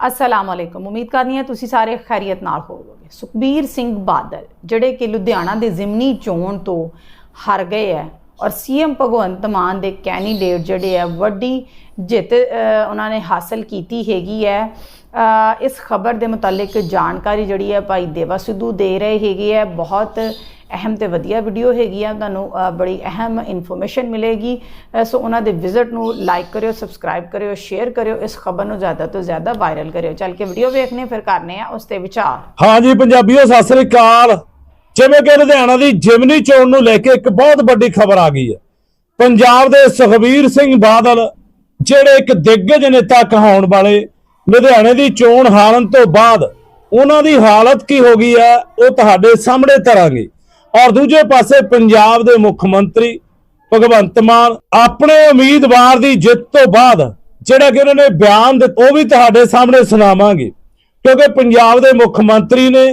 ਅਸਲਾਮ ਅਲੈਕੁਮ ਉਮੀਦ ਕਰਨੀ ਹੈ ਤੁਸੀਂ ਸਾਰੇ ਖੈਰੀਅਤ ਨਾਲ ਹੋਵੋਗੇ। ਸੁਖਬੀਰ ਸਿੰਘ ਬਾਦਲ, ਜਿਹੜੇ ਕਿ ਲੁਧਿਆਣਾ ਦੇ ਜ਼ਿਮਨੀ ਚੋਣ ਤੋਂ ਹਾਰ ਗਏ ਹੈ ਔਰ ਸੀਐਮ ਭਗਵੰਤ ਮਾਨ ਦੇ ਕੈਂਡੀਡੇਟ ਜਿਹੜੇ ਹੈ, ਵੱਡੀ ਜਿੱਤ ਉਹਨਾਂ ਨੇ ਹਾਸਲ ਕੀਤੀ ਹੈਗੀ ਹੈ। ਇਸ ਖਬਰ ਦੇ ਮੁਤਲਕ ਜਾਣਕਾਰੀ ਜਿਹੜੀ ਹੈ ਭਾਈ ਦੇਵਾ ਸਿੱਧੂ ਦੇ ਰਹੇ ਹੈਗੇ ਹੈ। ਬਹੁਤ ਅਹਿਮ ਤੇ ਵਧੀਆ ਵੀਡੀਓ ਹੈਗੀ ਆ ਤੁਹਾਨੂੰ ਬੜੀ ਅਹਿਮ ਇਨਫੋਰਮੇਸ਼ਨ ਮਿਲੇਗੀ। ਸੋ ਉਹਨਾਂ ਦੇ ਵਿਜ਼ਿਟ ਨੂੰ ਲਾਈਕ ਕਰਿਓ ਸਬਸਕ੍ਰਾਈਬ ਕਰਿਓ ਸ਼ੇਅਰ ਕਰਿਓ, ਇਸ ਖਬਰ ਨੂੰ ਜ਼ਿਆਦਾ ਤੋਂ ਜ਼ਿਆਦਾ ਵਾਇਰਲ ਕਰਿਓ। ਚੱਲ ਕੇ ਵੀਡੀਓ ਵੇਖਨੇ ਫਿਰ ਕਰਨੇ ਆ ਉਸ ਤੇ ਵਿਚਾਰ। ਹਾਂਜੀ, ਪੰਜਾਬੀਓ, ਸਤਿ ਸ੍ਰੀ ਅਕਾਲ। ਜਿਵੇਂ ਕਿ ਲੁਧਿਆਣਾ ਦੀ ਜਿਮਨੀ ਚੋਣ ਨੂੰ ਲੈ ਕੇ ਇੱਕ ਬਹੁਤ ਵੱਡੀ ਖਬਰ ਆ ਗਈ ਹੈ। ਪੰਜਾਬ ਦੇ ਸੁਖਬੀਰ ਸਿੰਘ ਬਾਦਲ, ਜਿਹੜੇ ਇੱਕ ਦਿੱਗਜ ਨੇਤਾ ਕਹਾਉਣ ਵਾਲੇ, ਲੁਧਿਆਣੇ ਦੀ ਚੋਣ ਹਾਰਨ ਤੋਂ ਬਾਅਦ ਉਹਨਾਂ ਦੀ ਹਾਲਤ ਕੀ ਹੋ ਗਈ ਹੈ, ਉਹ ਤੁਹਾਡੇ ਸਾਹਮਣੇ ਤਰਾਂਗੇ ਔਰ ਦੂਜੇ ਪਾਸੇ ਪੰਜਾਬ ਦੇ ਮੁੱਖ ਮੰਤਰੀ ਭਗਵੰਤ ਮਾਨ ਆਪਣੇ ਉਮੀਦਵਾਰ ਦੀ ਜਿੱਤ ਤੋਂ ਬਾਅਦ ਜਿਹੜਾ ਕਿ ਉਹਨਾਂ ਨੇ ਬਿਆਨ ਉਹ ਵੀ ਤੁਹਾਡੇ ਸਾਹਮਣੇ ਸੁਣਾਵਾਂਗੇ। ਕਿਉਂਕਿ ਪੰਜਾਬ ਦੇ ਮੁੱਖ ਮੰਤਰੀ ਨੇ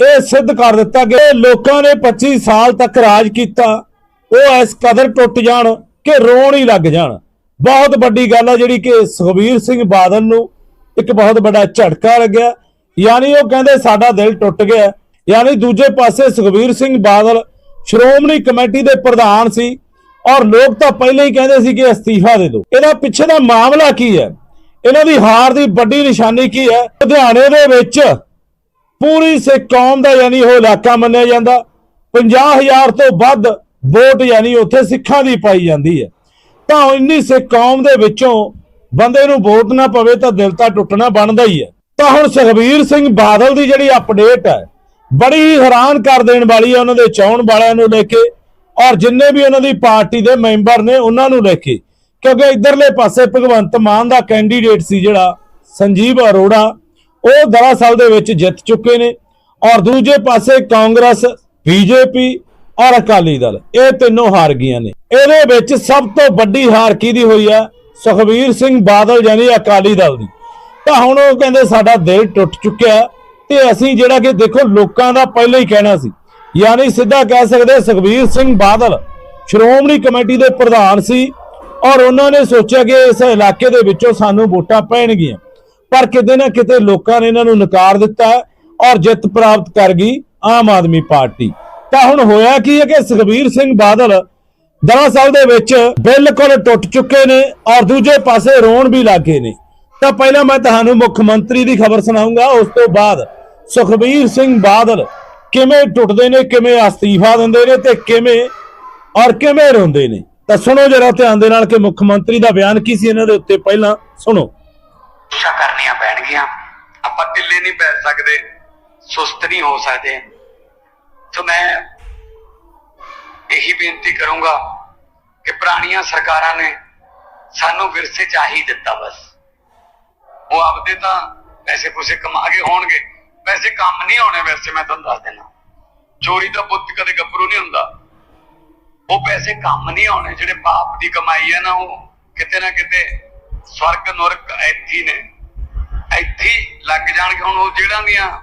ਇਹ ਸਿੱਧ ਕਰ ਦਿੱਤਾ ਕਿ ਲੋਕਾਂ ਨੇ 25 ਸਾਲ ਤੱਕ ਰਾਜ ਕੀਤਾ। ਉਹ ਇਸ ਕਦਰ ਟੁੱਟ ਜਾਣ ਕਿ ਰੋਣ ਹੀ ਲੱਗ ਜਾਣ। ਬਹੁਤ ਵੱਡੀ ਗੱਲ ਹੈ ਜਿਹੜੀ ਕਿ ਸੁਖਬੀਰ ਸਿੰਘ ਬਾਦਲ ਨੂੰ ਇੱਕ ਬਹੁਤ ਵੱਡਾ ਝਟਕਾ ਲੱਗਿਆ। ਯਾਨੀ ਉਹ ਕਹਿੰਦੇ ਸਾਡਾ ਦਿਲ ਟੁੱਟ ਗਿਆ। ਯਾਨੀ ਦੂਜੇ ਪਾਸੇ ਸੁਖਬੀਰ ਸਿੰਘ ਬਾਦਲ ਸ਼੍ਰੋਮਣੀ ਕਮੇਟੀ ਦੇ ਪ੍ਰਧਾਨ ਸੀ ਔਰ ਲੋਕ ਤਾਂ ਪਹਿਲਾਂ ਹੀ ਕਹਿੰਦੇ ਸੀ ਕਿ ਅਸਤੀਫਾ ਦੇ ਦਿਓ। ਇਹਦਾ ਪਿੱਛੇ ਦਾ ਮਾਮਲਾ ਕੀ ਹੈ? ਇਹਨਾਂ ਦੀ ਹਾਰ ਦੀ ਵੱਡੀ ਨਿਸ਼ਾਨੀ ਕੀ ਹੈ? ਲੁਧਿਆਣੇ ਦੇ ਵਿੱਚ ਪੂਰੀ ਸਿੱਖ ਕੌਮ ਦਾ ਯਾਨੀ ਉਹ ਇਲਾਕਾ ਮੰਨਿਆ ਜਾਂਦਾ। 50000 ਤੋਂ ਵੱਧ ਵੋਟ ਯਾਨੀ ਉੱਥੇ ਸਿੱਖਾਂ ਦੀ ਪਾਈ ਜਾਂਦੀ ਹੈ। ਤਾਂ ਇੰਨੀ ਸਿੱਖ ਕੌਮ ਦੇ ਵਿੱਚੋਂ ਬੰਦੇ ਨੂੰ ਵੋਟ ਨਾ ਪਵੇ ਤਾਂ ਦਿਲ ਤਾਂ ਟੁੱਟਣਾ ਬਣਦਾ ਹੀ ਹੈ। ਤਾਂ ਹੁਣ ਸੁਖਬੀਰ ਸਿੰਘ ਬਾਦਲ ਦੀ ਜਿਹੜੀ ਅਪਡੇਟ ਹੈ ਬੜੀ ਹੈਰਾਨ ਕਰ ਦੇਣ ਵਾਲੀ ਹੈ ਉਹਨਾਂ ਦੇ ਚਾਹਣ ਵਾਲਿਆਂ ਨੂੰ ਲੈ ਕੇ ਔਰ ਜਿੰਨੇ ਵੀ ਉਹਨਾਂ ਦੀ ਪਾਰਟੀ ਦੇ ਮੈਂਬਰ ਨੇ ਉਹਨਾਂ ਨੂੰ ਲੈ ਕੇ। ਕਿਉਂਕਿ ਇਧਰਲੇ ਪਾਸੇ ਭਗਵੰਤ ਮਾਨ ਦਾ ਕੈਂਡੀਡੇਟ ਸੀ ਜਿਹੜਾ ਸੰਜੀਵ ਅਰੋੜਾ, ਉਹ ਦਰਅਸਲ ਦੇ ਵਿੱਚ ਜਿੱਤ ਚੁੱਕੇ ਨੇ ਔਰ ਦੂਜੇ ਪਾਸੇ ਕਾਂਗਰਸ, ਬੀਜੇਪੀ ਔਰ ਅਕਾਲੀ ਦਲ, ਇਹ ਤਿੰਨੋਂ ਹਾਰ ਗਈਆਂ ਨੇ। ਇਹਦੇ ਵਿੱਚ ਸਭ ਤੋਂ ਵੱਡੀ ਹਾਰ ਕਿਹਦੀ ਹੋਈ ਹੈ ਸੁਖਬੀਰ ਸਿੰਘ ਬਾਦਲ ਯਾਨੀ ਅਕਾਲੀ ਦਲ ਦੀ। ਤਾਂ ਹੁਣ ਉਹ ਕਹਿੰਦੇ ਸਾਡਾ ਦਿਲ ਟੁੱਟ ਚੁੱਕਿਆ। ਤੇ ਅਸੀਂ ਜਿਹੜਾ ਕਿ ਦੇਖੋ ਲੋਕਾਂ ਦਾ ਪਹਿਲਾਂ ਹੀ ਕਹਿਣਾ ਸੀ, ਯਾਨੀ ਸਿੱਧਾ ਕਹਿ ਸਕਦੇ ਸੁਖਬੀਰ ਸਿੰਘ ਬਾਦਲ ਸ਼੍ਰੋਮਣੀ ਕਮੇਟੀ ਦੇ ਪ੍ਰਧਾਨ ਸੀ ਔਰ ਉਹਨਾਂ ਨੇ ਸੋਚਿਆ ਕਿ ਇਸ ਇਲਾਕੇ ਦੇ ਵਿੱਚੋਂ ਸਾਨੂੰ ਵੋਟਾਂ ਪੈਣਗੀਆਂ। ਪਰ ਕਿਤੇ ਨਾ ਕਿਤੇ ਲੋਕਾਂ ਨੇ ਇਹਨਾਂ ਨੂੰ ਨਕਾਰ ਦਿੱਤਾ ਔਰ ਜਿੱਤ ਪ੍ਰਾਪਤ ਕਰ ਗਈ ਆਮ ਆਦਮੀ ਪਾਰਟੀ। ਤਾਂ ਹੁਣ ਹੋਇਆ ਕੀ ਹੈ ਕਿ ਸੁਖਬੀਰ ਸਿੰਘ ਬਾਦਲ ਦਰਅਸਲ ਦੇ ਵਿੱਚ ਬਿਲਕੁਲ ਟੁੱਟ ਚੁੱਕੇ ਨੇ ਔਰ ਦੂਜੇ ਪਾਸੇ ਰੋਣ ਵੀ ਲੱਗੇ ਨੇ। ਤਾਂ ਪਹਿਲਾਂ ਮੈਂ ਤੁਹਾਨੂੰ ਮੁੱਖ ਮੰਤਰੀ ਦੀ ਖਬਰ ਸੁਣਾਉਂਗਾ ਉਸ ਤੋਂ ਬਾਅਦ ਸੁਖਬੀਰ ਸਿੰਘ ਬਾਦਲ ਕਿਵੇਂ ਟੁੱਟਦੇ ਨੇ, ਕਿਵੇਂ ਅਸਤੀਫਾ ਦਿੰਦੇ ਨੇ ਤੇ ਕਿਵੇਂ ਔਰ ਕਿਵੇਂ ਰੋਂਦੇ ਨੇ? ਤਾਂ ਸੁਣੋ ਜਰਾ ਧਿਆਨ ਦੇ ਨਾਲ ਕਿ ਮੁੱਖ ਮੰਤਰੀ ਦਾ ਬਿਆਨ ਕੀ ਸੀ ਇਹਨਾਂ ਦੇ ਉੱਤੇ ਪਹਿਲਾਂ। ਸੁਣੋ। ਕੋਸ਼ਿਸ਼ਾਂ ਕਰਨੀਆਂ ਪੈਣਗੀਆਂ। ਆਪਾਂ ਢਿੱਲੇ ਨਹੀਂ ਪੈ ਸਕਦੇ, ਸੁਸਤ ਨਹੀਂ ਹੋ ਸਕਦੇ। ਸੋ ਮੈਂ ਇਹੀ ਬੇਨਤੀ ਕਰੂੰਗਾ ਕਿ ਪੁਰਾਣੀਆਂ ਸਰਕਾਰਾਂ ਨੇ ਸਾਨੂੰ ਵਿਰਸੇ ਚਾਹੀ ਦਿੱਤਾ ਬਸ। ਉਹ ਆਪਦੇ ਤਾਂ ਪੈਸੇ ਪੂਸੇ ਕਮਾ ਕੇ ਹੋਣਗੇ। ਪੈਸੇ ਕੰਮ ਨਹੀਂ ਆਉਣੇ ਵੈਸੇ, ਮੈਂ ਤੁਹਾਨੂੰ ਦੱਸ ਦਿੰਦਾ। ਚੋਰੀ ਦਾ ਪੁੱਤ ਕਦੇ ਗੱਭਰੂ ਨਹੀਂ ਹੁੰਦਾ। ਉਹ ਪੈਸੇ ਕੰਮ ਨਹੀਂ ਆਉਣੇ, ਜਿਹੜੇ ਬਾਪ ਦੀ ਕਮਾਈ ਹੈ ਨਾ, ਉਹ ਕਿਤੇ ਨਾ ਕਿਤੇ ਸਵਰਗ ਨਰਕ ਇੱਥੇ ਨੇ। ਇੱਥੇ ਲੱਗ ਜਾਣਗੇ। ਹੁਣ ਉਹ ਜਿਹੜਾਂ ਦੀਆਂ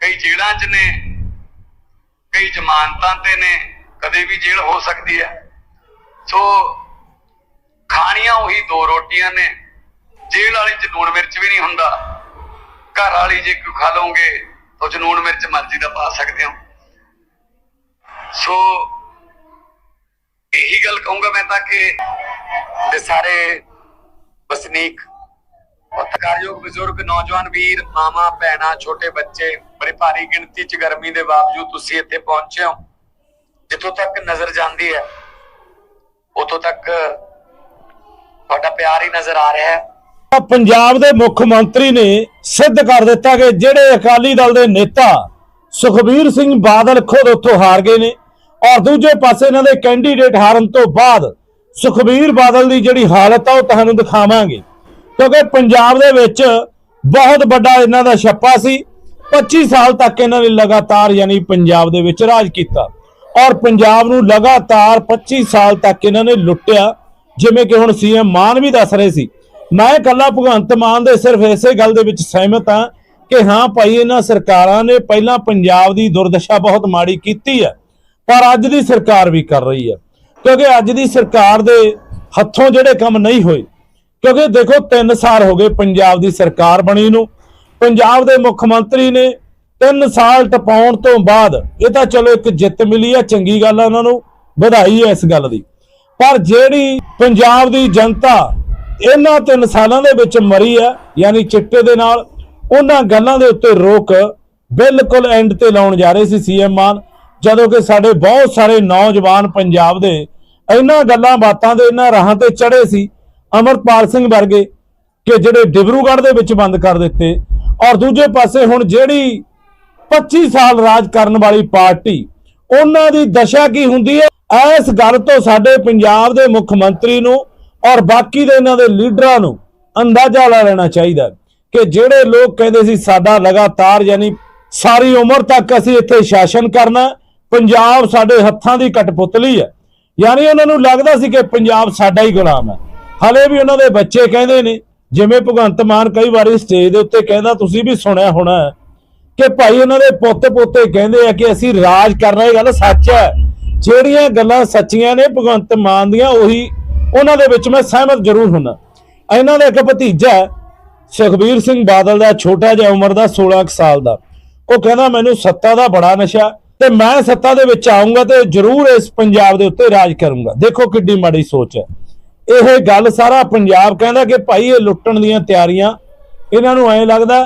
ਕਈ ਜੇਲ੍ਹਾਂ 'ਚ ਨੇ, ਕਈ ਜ਼ਮਾਨਤਾਂ ਤੇ ਨੇ, ਕਦੇ ਵੀ ਜੇਲ੍ਹ ਹੋ ਸਕਦੀ ਹੈ। ਸੋ ਖਾਣੀਆਂ ਉਹੀ ਦੋ ਰੋਟੀਆਂ ਨੇ। ਜੇਲ੍ਹ ਵਾਲੀ 'ਚ ਲੂਣ ਮਿਰਚ ਵੀ ਨਹੀਂ ਹੁੰਦਾ। ਘਰ ਵਾਲੀ ਜੇ ਕੋਈ ਖਾ ਲਓਗੇ ਤਾਂ 'ਚ ਮਿਰਚ ਮਰਜ਼ੀ ਦਾ ਪਾ ਸਕਦੇ ਹੋ। ਸੋ ਇਹੀ ਗੱਲ ਕਹੂੰਗਾ ਮੈਂ ਤਾਂ ਕਿ ਤੇ ਸਾਰੇ ਵਸਨੀਕ, ਪੱਤਰਕਾਰਯੋਗ ਬਜ਼ੁਰਗ, ਨੌਜਵਾਨ ਵੀਰ ਮਾਮਾ ਭੈਣਾ, ਛੋਟੇ ਬੱਚੇ ਬੜੀ ਭਾਰੀ ਗਿਣਤੀ ਚ ਗਰਮੀ ਦੇ ਬਾਵਜੂਦ ਤੁਸੀਂ ਇੱਥੇ ਪਹੁੰਚੇ ਹੋ, ਜਿੱਥੋਂ ਤੱਕ ਨਜ਼ਰ ਜਾਂਦੀ ਹੈ ਉਤੋਂ ਤੱਕ ਤੁਹਾਡਾ ਪਿਆਰ ਹੀ ਨਜ਼ਰ ਆ ਰਿਹਾ ਹੈ। ਪੰਜਾਬ ਦੇ ਮੁੱਖ ਮੰਤਰੀ ਨੇ ਸਿੱਧ ਕਰ ਦਿੱਤਾ ਕਿ ਜਿਹੜੇ ਅਕਾਲੀ ਦਲ ਦੇ ਨੇਤਾ ਸੁਖਬੀਰ ਸਿੰਘ ਬਾਦਲ ਖੁਦ ਉੱਥੋਂ ਹਾਰ ਗਏ ਨੇ ਔਰ ਦੂਜੇ ਪਾਸੇ ਇਹਨਾਂ ਦੇ ਕੈਂਡੀਡੇਟ ਹਾਰਨ ਤੋਂ ਬਾਅਦ ਸੁਖਬੀਰ ਬਾਦਲ ਦੀ ਜਿਹੜੀ ਹਾਲਤ ਆ ਉਹ ਤੁਹਾਨੂੰ ਦਿਖਾਵਾਂਗੇ। ਕਿਉਂਕਿ ਪੰਜਾਬ ਦੇ ਵਿੱਚ ਬਹੁਤ ਵੱਡਾ ਇਹਨਾਂ ਦਾ ਛੱਪਾ ਸੀ। 25 ਸਾਲ ਤੱਕ ਇਹਨਾਂ ਨੇ ਲਗਾਤਾਰ ਯਾਨੀ ਪੰਜਾਬ ਦੇ ਵਿੱਚ ਰਾਜ ਕੀਤਾ ਔਰ ਪੰਜਾਬ ਨੂੰ ਲਗਾਤਾਰ 25 ਸਾਲ ਤੱਕ ਇਹਨਾਂ ਨੇ ਲੁੱਟਿਆ। ਜਿਵੇਂ ਕਿ ਹੁਣ ਸੀਐਮ ਮਾਨ ਵੀ ਦੱਸ ਰਹੇ ਸੀ ਮੈਂ ਇਕੱਲਾ ਭਗਵੰਤ ਮਾਨ ਦੇ ਸਿਰਫ ਇਸੇ ਗੱਲ ਦੇ ਵਿੱਚ ਸਹਿਮਤ ਹਾਂ ਕਿ ਹਾਂ ਭਾਈ, ਇਹਨਾਂ ਸਰਕਾਰਾਂ ਨੇ ਪਹਿਲਾਂ ਪੰਜਾਬ ਦੀ ਦੁਰਦਸ਼ਾ ਬਹੁਤ ਮਾੜੀ ਕੀਤੀ ਹੈ, ਪਰ ਅੱਜ ਦੀ ਸਰਕਾਰ ਵੀ ਕਰ ਰਹੀ ਹੈ। ਕਿਉਂਕਿ ਅੱਜ ਦੀ ਸਰਕਾਰ ਦੇ ਹੱਥੋਂ ਜਿਹੜੇ ਕੰਮ ਨਹੀਂ ਹੋਏ, ਕਿਉਂਕਿ ਦੇਖੋ 3 ਸਾਲ ਹੋ ਗਏ ਪੰਜਾਬ ਦੀ ਸਰਕਾਰ ਬਣੀ ਨੂੰ। ਪੰਜਾਬ ਦੇ ਮੁੱਖ ਮੰਤਰੀ ਨੇ 3 ਸਾਲ ਟਪਾਉਣ ਤੋਂ ਬਾਅਦ ਇਹ ਤਾਂ ਚਲੋ ਇੱਕ ਜਿੱਤ ਮਿਲੀ ਹੈ, ਚੰਗੀ ਗੱਲ ਆ ਉਹਨਾਂ ਨੂੰ, ਵਧਾਈ ਹੈ ਇਸ ਗੱਲ ਦੀ। ਪਰ ਜਿਹੜੀ ਪੰਜਾਬ ਦੀ ਜਨਤਾ ਇਹਨਾਂ ਤਿੰਨ ਸਾਲਾਂ ਦੇ ਵਿੱਚ ਮਰੀ ਹੈ ਯਾਨੀ ਚਿੱਟੇ ਦੇ ਨਾਲ। ਉਹਨਾਂ ਗੱਲਾਂ ਦੇ ਉੱਤੇ ਰੋਕ ਬਿਲਕੁਲ ਐਂਡ ਤੇ ਲਾਉਣ ਜਾ ਰਹੇ ਸੀ ਸੀਐਮ ਮਾਨ, ਜਦੋਂ ਕਿ ਸਾਡੇ ਬਹੁਤ ਸਾਰੇ ਨੌਜਵਾਨ ਪੰਜਾਬ ਦੇ ਇਹਨਾਂ ਗੱਲਾਂ ਬਾਤਾਂ ਦੇ ਇਹਨਾਂ ਰਾਹਾਂ ਤੇ ਚੜੇ ਸੀ ਅਮਰਪਾਲ ਸਿੰਘ ਵਰਗੇ ਕਿ ਜਿਹੜੇ ਡਿਬਰੂਗੜ੍ਹ ਦੇ ਵਿੱਚ ਬੰਦ ਕਰ ਦਿੱਤੇ। ਔਰ ਦੂਜੇ ਪਾਸੇ ਹੁਣ ਜਿਹੜੀ 25 ਸਾਲ ਰਾਜ ਕਰਨ ਵਾਲੀ ਪਾਰਟੀ, ਉਹਨਾਂ ਦੀ ਦਸ਼ਾ ਕੀ ਹੁੰਦੀ ਹੈ? ਇਸ ਗੱਲ ਤੋਂ ਸਾਡੇ ਪੰਜਾਬ ਦੇ ਮੁੱਖ ਮੰਤਰੀ ਨੂੰ ਔਰ ਬਾਕੀ ਦੇ ਇਹਨਾਂ ਦੇ ਲੀਡਰਾਂ ਨੂੰ ਅੰਦਾਜ਼ਾ ਲਾ ਲੈਣਾ ਚਾਹੀਦਾ ਕਿ ਜਿਹੜੇ ਲੋਕ ਕਹਿੰਦੇ ਸੀ ਸਾਡਾ ਲਗਾਤਾਰ ਯਾਨੀ ਸਾਰੀ ਉਮਰ ਤੱਕ ਅਸੀਂ ਇੱਥੇ ਸ਼ਾਸਨ ਕਰਨਾ ਪੰਜਾਬ ਸਾਡੇ ਹੱਥਾਂ ਦੀ ਕਟਪੁਤਲੀ ਹੈ। ਯਾਨੀ ਉਹਨਾਂ ਨੂੰ ਲੱਗਦਾ ਸੀ ਕਿ ਪੰਜਾਬ ਸਾਡਾ ਹੀ ਗੁਲਾਮ ਹੈ। ਹਲੇ ਵੀ ਉਹਨਾਂ ਦੇ ਬੱਚੇ ਕਹਿੰਦੇ ਨੇ, ਜਿਵੇਂ ਭਗਵੰਤ ਮਾਨ ਕਈ ਵਾਰੀ ਸਟੇਜ ਦੇ ਉੱਤੇ ਕਹਿੰਦਾ, ਤੁਸੀਂ ਵੀ ਸੁਣਿਆ ਹੋਣਾ ਕਿ ਭਾਈ ਉਹਨਾਂ ਦੇ ਪੁੱਤ ਪੋਤੇ ਕਹਿੰਦੇ ਆ ਕਿ ਅਸੀਂ ਰਾਜ ਕਰਨਾ ਇਹ ਗੱਲ ਸੱਚ ਹੈ। ਜਿਹੜੀਆਂ ਗੱਲਾਂ ਸੱਚੀਆਂ ਨੇ ਭਗਵੰਤ ਮਾਨ ਦੀਆਂ, ਉਹੀ ਉਹਨਾਂ ਦੇ ਵਿੱਚ ਮੈਂ ਸਹਿਮਤ ਜ਼ਰੂਰ ਹੁੰਦਾ। ਇਹਨਾਂ ਦਾ ਇੱਕ ਭਤੀਜਾ ਸੁਖਬੀਰ ਸਿੰਘ ਬਾਦਲ ਦਾ, ਛੋਟਾ ਜਿਹਾ ਉਮਰ ਦਾ 16 ਕੁ ਸਾਲ ਦਾ। ਉਹ ਕਹਿੰਦਾ, ਮੈਨੂੰ ਸੱਤਾ ਦਾ ਬੜਾ ਨਸ਼ਾ ਤੇ ਮੈਂ ਸੱਤਾ ਦੇ ਵਿੱਚ ਆਉਂਗਾ ਤੇ ਜ਼ਰੂਰ ਇਸ ਪੰਜਾਬ ਦੇ ਉੱਤੇ ਰਾਜ ਕਰੂੰਗਾ। ਦੇਖੋ ਕਿੱਡੀ ਮਾੜੀ ਸੋਚ ਹੈ। ਇਹ ਗੱਲ ਸਾਰਾ ਪੰਜਾਬ ਕਹਿੰਦਾ ਕਿ ਭਾਈ ਇਹ ਲੁੱਟਣ ਦੀਆਂ ਤਿਆਰੀਆਂ, ਇਹਨਾਂ ਨੂੰ ਐਂ ਲੱਗਦਾ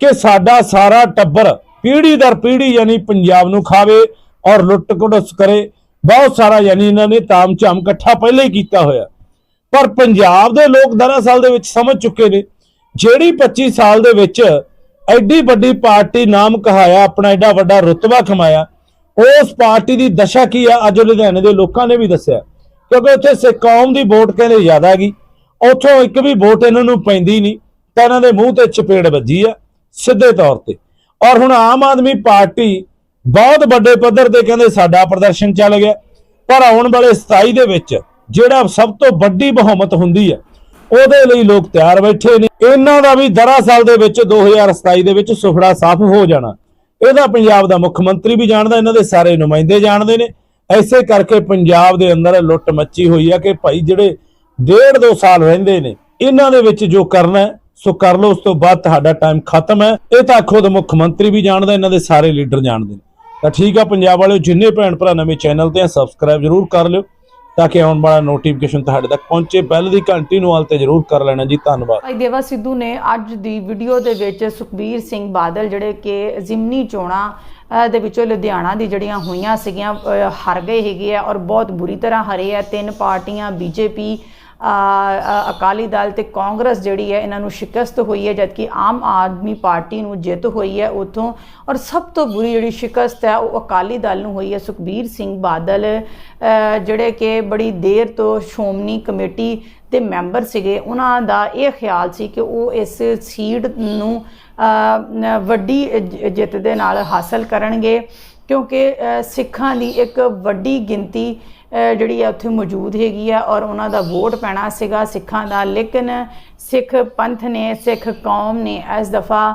ਕਿ ਸਾਡਾ ਸਾਰਾ ਟੱਬਰ ਪੀੜ੍ਹੀ ਦਰ ਪੀੜ੍ਹੀ ਯਾਨੀ ਪੰਜਾਬ ਨੂੰ ਖਾਵੇ ਔਰ ਲੁੱਟ ਕੜਸ ਕਰੇ। ਬਹੁਤ ਸਾਰਾ ਯਾਨੀ ਇਹਨਾਂ ਨੇ ਤਾਮ ਝਾਮ ਇਕੱਠਾ ਪਹਿਲਾਂ ਹੀ ਕੀਤਾ ਹੋਇਆ। ਪਰ ਪੰਜਾਬ ਦੇ ਲੋਕ ਦਰਅਸਲ ਦੇ ਵਿੱਚ ਸਮਝ ਚੁੱਕੇ ਨੇ, ਜਿਹੜੀ 25 ਸਾਲ ਦੇ ਵਿੱਚ ਐਡੀ ਵੱਡੀ ਪਾਰਟੀ ਨਾਮ ਕਹਾਇਆ, ਆਪਣਾ ਐਡਾ ਵੱਡਾ ਰੁਤਬਾ ਕਮਾਇਆ ਉਸ ਪਾਰਟੀ ਦੀ ਦਸ਼ਾ ਕੀ ਆ, ਅੱਜ ਲੁਧਿਆਣੇ ਦੇ ਲੋਕਾਂ ਨੇ ਵੀ ਦੱਸਿਆ। ਕਿਉਂਕਿ ਉੱਥੇ ਸਿੱਖ ਕੌਮ ਦੀ ਵੋਟ ਕਹਿੰਦੇ ਜ਼ਿਆਦਾ ਗਈ ਉੱਥੋਂ ਇੱਕ ਵੀ ਵੋਟ ਇਹਨਾਂ ਨੂੰ ਪੈਂਦੀ ਨਹੀਂ, ਤਾਂ ਇਹਨਾਂ ਦੇ ਮੂੰਹ ਤੇ ਚਪੇੜ ਵੱਜੀ ਆ, ਸਿੱਧੇ ਤੌਰ ਤੇ। ਔਰ ਹੁਣ ਆਮ ਆਦਮੀ ਪਾਰਟੀ ਬਹੁਤ ਵੱਡੇ ਪੱਧਰ ਤੇ ਕਹਿੰਦੇ ਸਾਡਾ ਪ੍ਰਦਰਸ਼ਨ ਚੱਲ ਗਿਆ। ਪਰ ਆਉਣ ਵਾਲੇ 27 ਦੇ ਵਿੱਚ ਜਿਹੜਾ ਸਭ ਤੋਂ ਵੱਡੀ ਬਹੁਮਤ ਹੁੰਦੀ ਹੈ, ਉਹਦੇ ਲਈ ਲੋਕ ਤਿਆਰ ਬੈਠੇ ਨੇ। ਇਹਨਾਂ ਦਾ ਵੀ ਦਰਅਸਲ ਦੇ ਵਿੱਚ 2027 ਦੇ ਵਿੱਚ ਸੁਫੜਾ ਸਾਫ਼ ਹੋ ਜਾਣਾ। ਇਹਦਾ ਪੰਜਾਬ ਦਾ ਮੁੱਖ ਮੰਤਰੀ ਵੀ ਜਾਣਦਾ, ਇਹਨਾਂ ਦੇ ਸਾਰੇ ਨੁਮਾਇੰਦੇ ਜਾਣਦੇ ਨੇ। ਐਸੇ ਕਰਕੇ ਪੰਜਾਬ ਦੇ ਅੰਦਰ ਲੁੱਟ ਮੱਚੀ ਹੋਈ ਆ ਕਿ ਭਾਈ ਜਿਹੜੇ ਡੇਢ ਦੋ ਸਾਲ ਰਹਿੰਦੇ ਨੇ, ਇਹਨਾਂ ਦੇ ਵਿੱਚ ਜੋ ਕਰਨਾ ਸੋ ਕਰ ਲਓ, ਉਸ ਤੋਂ ਬਾਅਦ ਤੁਹਾਡਾ ਟਾਈਮ ਖਤਮ ਹੈ। ਇਹ ਤਾਂ ਖੁਦ ਮੁੱਖ ਮੰਤਰੀ ਵੀ ਜਾਣਦਾ, ਇਹਨਾਂ ਦੇ ਸਾਰੇ ਲੀਡਰ ਜਾਣਦੇ ਨੇ। ਤਾਂ ਠੀਕ ਆ ਪੰਜਾਬ ਵਾਲਿਓ ਜਿੰਨੇ ਭੈਣ ਭਰਾ ਨਵੇਂ ਚੈਨਲ ਤੇ ਆ ਸਬਸਕ੍ਰਾਈਬ ਜਰੂਰ ਕਰ ਲਿਓ ਤਾਂ ਕਿ ਆਉਣ ਵਾਲਾ ਨੋਟੀਫਿਕੇਸ਼ਨ ਤੁਹਾਡੇ ਤੱਕ ਪਹੁੰਚੇ। ਬੈਲ ਦੀ ਘੰਟੀ ਨੂੰ ਆਲ ਤੇ ਜਰੂਰ ਕਰ ਲੈਣਾ ਜੀ ਧੰਨਵਾਦ। ਭਾਈ ਦੇਵਾ ਸਿੱਧੂ ਨੇ ਅੱਜ ਦੀ ਵੀਡੀਓ ਦੇ ਵਿੱਚ ਸੁਖਬੀਰ ਸਿੰਘ ਬਾਦਲ ਜਿਹੜੇ ਕਿ ਜ਼ਿਮਨੀ ਚੋਣਾਂ ਦੇ ਵਿੱਚੋਂ ਲੁਧਿਆਣਾ ਦੀ ਜਿਹੜੀਆਂ ਹੋਈਆਂ ਸੀਗੀਆਂ ਅ, ਹਾਰ ਗਏ ਹੈਗੇ ਆ ਔਰ ਬਹੁਤ ਬੁਰੀ ਤਰ੍ਹਾਂ ਹਰੇ ਆ। ਤਿੰਨ ਪਾਰਟੀਆਂ ਬੀਜੇਪੀ ਅਕਾਲੀ ਦਲ ਤੇ ਕਾਂਗਰਸ ਜਿਹੜੀ ਹੈ, ਇਹਨਾਂ ਨੂੰ ਸ਼ਿਕਸਤ ਹੋਈ ਹੈ, ਜਦਕਿ ਆਮ ਆਦਮੀ ਪਾਰਟੀ ਨੂੰ ਜਿੱਤ ਹੋਈ ਹੈ ਉਥੋਂ। ਔਰ ਸਭ ਤੋਂ ਬੁਰੀ ਜਿਹੜੀ ਸ਼ਿਕਸਤ ਹੈ, ਉਹ ਅਕਾਲੀ ਦਲ ਨੂੰ ਹੋਈ ਹੈ, ਸੁਖਬੀਰ ਸਿੰਘ ਬਾਦਲ ਜਿਹੜੇ ਕਿ ਬੜੀ ਦੇਰ ਤੋਂ ਸ਼੍ਰੋਮਣੀ ਕਮੇਟੀ ਦੇ ਮੈਂਬਰ ਸੀਗੇ। ਉਹਨਾਂ ਦਾ ਇਹ ਖਿਆਲ ਸੀ ਕਿ ਉਹ ਇਸ ਸੀਟ ਨੂੰ ਵੱਡੀ ਜਿੱਤ ਦੇ ਨਾਲ ਹਾਸਲ ਕਰਨਗੇ। ਕਿਉਂਕਿ ਸਿੱਖਾਂ ਦੀ ਇੱਕ ਵੱਡੀ ਗਿਣਤੀ ਜਿਹੜੀ ਆ ਉੱਥੇ ਮੌਜੂਦ ਹੈਗੀ ਆ ਔਰ ਉਹਨਾਂ ਦਾ ਵੋਟ ਪੈਣਾ ਸੀਗਾ ਸਿੱਖਾਂ ਦਾ। ਲੇਕਿਨ ਸਿੱਖ ਪੰਥ ਨੇ, ਸਿੱਖ ਕੌਮ ਨੇ ਇਸ ਦਫਾ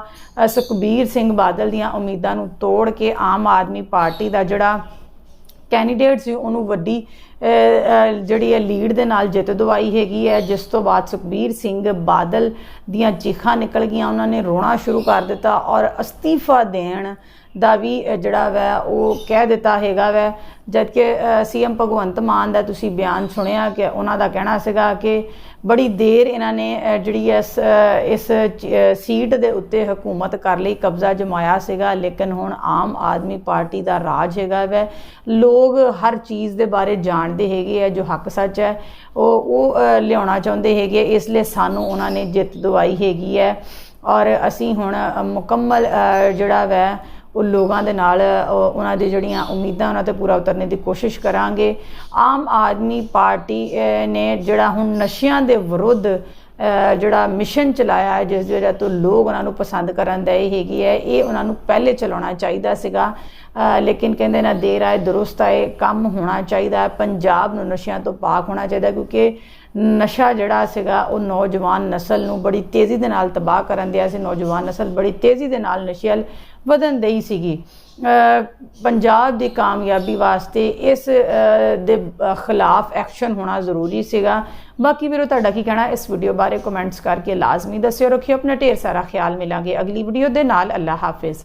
ਸੁਖਬੀਰ ਸਿੰਘ ਬਾਦਲ ਦੀਆਂ ਉਮੀਦਾਂ ਨੂੰ ਤੋੜ ਕੇ ਆਮ ਆਦਮੀ ਪਾਰਟੀ ਦਾ ਜਿਹੜਾ ਕੈਂਡੀਡੇਟ ਸੀ, ਉਹਨੂੰ ਵੱਡੀ ਜਿਹੜੀ ਹੈ ਲੀਡ ਦੇ ਨਾਲ ਜਿੱਤ ਦਵਾਈ ਹੈਗੀ ਹੈ, ਜਿਸ ਤੋਂ ਬਾਅਦ ਸੁਖਬੀਰ ਸਿੰਘ ਬਾਦਲ ਦੀਆਂ ਚੀਖਾਂ ਨਿਕਲ ਗਈਆਂ, ਉਹਨਾਂ ਨੇ ਰੋਣਾ ਸ਼ੁਰੂ ਕਰ ਦਿੱਤਾ ਔਰ ਅਸਤੀਫਾ ਦੇਣ ਦਾ ਵੀ ਜਿਹੜਾ ਵੈ, ਉਹ ਕਹਿ ਦਿੱਤਾ ਹੈਗਾ ਵੈ। ਜਦ ਕਿ ਸੀਐਮ ਭਗਵੰਤ ਮਾਨ ਦਾ ਤੁਸੀਂ ਬਿਆਨ ਸੁਣਿਆ ਕਿ ਉਹਨਾਂ ਦਾ ਕਹਿਣਾ ਸੀਗਾ ਕਿ ਬੜੀ ਦੇਰ ਇਹਨਾਂ ਨੇ ਜਿਹੜੀ ਹੈ ਇਸ ਇਸ ਸੀਟ ਦੇ ਉੱਤੇ ਹਕੂਮਤ ਕਰ ਲਈ, ਕਬਜ਼ਾ ਜਮਾਇਆ ਸੀਗਾ, ਲੇਕਿਨ ਹੁਣ ਆਮ ਆਦਮੀ ਪਾਰਟੀ ਦਾ ਰਾਜ ਹੈਗਾ ਵੈ। ਲੋਕ ਹਰ ਚੀਜ਼ ਦੇ ਬਾਰੇ ਜਾਣ ਜਾਣਦੇ ਹੈਗੇ ਆ, ਜੋ ਹੱਕ ਸੱਚ ਹੈ, ਉਹ ਉਹ ਲਿਆਉਣਾ ਚਾਹੁੰਦੇ ਹੈਗੇ ਇਸ ਲਈ ਸਾਨੂੰ ਉਹਨਾਂ ਨੇ ਜਿੱਤ ਦਵਾਈ ਹੈਗੀ ਹੈ। ਔਰ ਅਸੀਂ ਹੁਣ ਮੁਕੰਮਲ ਜਿਹੜਾ ਵੈ, ਉਹ ਲੋਕਾਂ ਦੇ ਨਾਲ ਉਹਨਾਂ ਦੀ ਜਿਹੜੀਆਂ ਉਮੀਦਾਂ, ਉਹਨਾਂ ਤੇ ਪੂਰਾ ਉਤਰਨੇ ਦੀ ਕੋਸ਼ਿਸ਼ ਕਰਾਂਗੇ। ਆਮ ਆਦਮੀ ਪਾਰਟੀ ਨੇ ਜਿਹੜਾ ਹੁਣ ਨਸ਼ਿਆਂ ਦੇ ਵਿਰੁੱਧ ਜਿਹੜਾ ਮਿਸ਼ਨ ਚਲਾਇਆ ਹੈ, ਜਿਸ ਜਿਹੜਾ ਤੋਂ ਲੋਕ ਉਹਨਾਂ ਨੂੰ ਪਸੰਦ ਕਰਨ ਦਾ ਇਹ ਹੈਗੀ ਹੈ, ਇਹ ਉਹਨਾਂ ਨੂੰ ਪਹਿਲੇ ਚਲਾਉਣਾ ਚਾਹੀਦਾ ਸੀਗਾ। ਲੇਕਿਨ ਕਹਿੰਦੇ ਨਾ ਦੇਰ ਆਏ, ਦਰੁਸਤ ਆਏ, ਕੰਮ ਹੋਣਾ ਚਾਹੀਦਾ ਪੰਜਾਬ ਨੂੰ ਨਸ਼ਿਆਂ ਤੋਂ ਪਾਕ ਹੋਣਾ ਚਾਹੀਦਾ ਕਿਉਂਕਿ ਨਸ਼ਾ ਜਿਹੜਾ ਸੀਗਾ, ਉਹ ਨੌਜਵਾਨ ਨਸਲ ਨੂੰ ਬੜੀ ਤੇਜ਼ੀ ਦੇ ਨਾਲ ਤਬਾਹ ਕਰਨ ਦਿਆ ਸੀ। ਨੌਜਵਾਨ ਨਸਲ ਬੜੀ ਤੇਜ਼ੀ ਦੇ ਨਾਲ ਨਸ਼ੇ ਵੱਲ ਵਧਣ ਦਈ ਸੀਗੀ। ਪੰਜਾਬ ਦੀ ਕਾਮਯਾਬੀ ਵਾਸਤੇ ਇਸ ਦੇ ਖਿਲਾਫ ਐਕਸ਼ਨ ਹੋਣਾ ਜ਼ਰੂਰੀ ਸੀਗਾ। ਬਾਕੀ ਵੀਰੋ, ਤੁਹਾਡਾ ਕੀ ਕਹਿਣਾ? ਇਸ ਵੀਡੀਓ ਬਾਰੇ ਕਮੈਂਟਸ ਕਰਕੇ ਲਾਜ਼ਮੀ ਦੱਸਿਓ। ਰੱਖਿਓ ਆਪਣਾ ਢੇਰ ਸਾਰਾ ਖਿਆਲ। ਮਿਲਾਂਗੇ ਅਗਲੀ ਵੀਡੀਓ ਦੇ ਨਾਲ। ਅੱਲਾ ਹਾਫਿਜ਼।